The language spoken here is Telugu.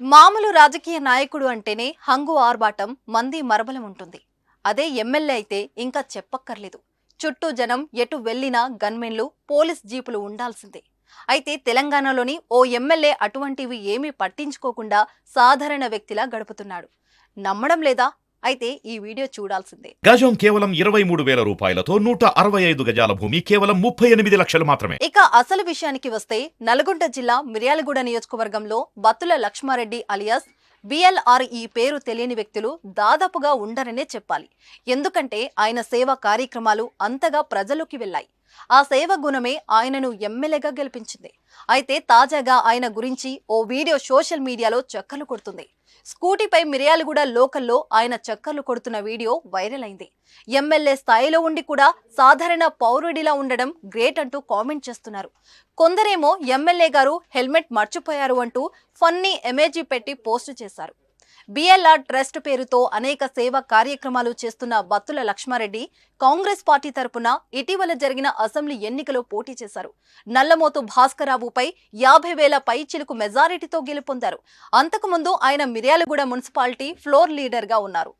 మామూలు రాజకీయ నాయకుడు అంటేనే హంగు ఆర్భాటం మంది మరబలం ఉంటుంది. అదే ఎమ్మెల్యే అయితే ఇంకా చెప్పక్కర్లేదు. చుట్టూ జనం ఎటు వెళ్ళినా గన్మెన్లు పోలీస్ జీపులు ఉండాల్సిందే. అయితే తెలంగాణలోని ఓ ఎమ్మెల్యే అటువంటివి ఏమీ పట్టించుకోకుండా సాధారణ వ్యక్తిలా గడుపుతున్నాడు. నమ్మడం లేదా? అయితే ఈ వీడియో చూడాల్సిందే. గజం కేవలం ఇరవై మూడు వేల రూపాయలతో నూట అరవై ఐదు గజాల భూమి కేవలం ముప్పై ఎనిమిది లక్షలు మాత్రమే. ఇక అసలు విషయానికి వస్తే నల్గొండ జిల్లా మిర్యాలగూడ నియోజకవర్గంలో బత్తుల లక్ష్మారెడ్డి అలియాస్ బిఎల్ఆర్ ఈ పేరు తెలియని వ్యక్తులు దాదాపుగా ఉండరనే చెప్పాలి. ఎందుకంటే ఆయన సేవా కార్యక్రమాలు అంతగా ప్రజలోకి వెళ్ళాయి. ఆ సేవ గుణమే ఆయనను ఎమ్మెల్యేగా గెలిపించింది. అయితే తాజాగా ఆయన గురించి ఓ వీడియో సోషల్ మీడియాలో చక్కర్లు కొడుతుంది. స్కూటీపై మిర్యాలగూడ లోకల్లో ఆయన చక్కర్లు కొడుతున్న వీడియో వైరల్ అయింది. ఎమ్మెల్యే స్థాయిలో ఉండి కూడా సాధారణ పౌరుడిలా ఉండడం గ్రేట్ అంటూ కామెంట్ చేస్తున్నారు. కొందరేమో ఎమ్మెల్యే గారు హెల్మెట్ మర్చిపోయారు అంటూ ఫన్నీ ఎమేజీ పెట్టి పోస్టు చేశారు. బిఎల్ఆర్ ట్రస్ట్ పేరుతో అనేక సేవా కార్యక్రమాలు చేస్తున్న బత్తుల లక్ష్మారెడ్డి కాంగ్రెస్ పార్టీ తరపున ఇటీవల జరిగిన అసెంబ్లీ ఎన్నికలో పోటీ చేశారు. నల్లమోతు భాస్కరరావుపై యాభై వేల పై చిలుకు మెజారిటీతో గెలుపొందారు. అంతకుముందు ఆయన మిర్యాలగూడ మున్సిపాలిటీ ఫ్లోర్ లీడర్గా ఉన్నారు.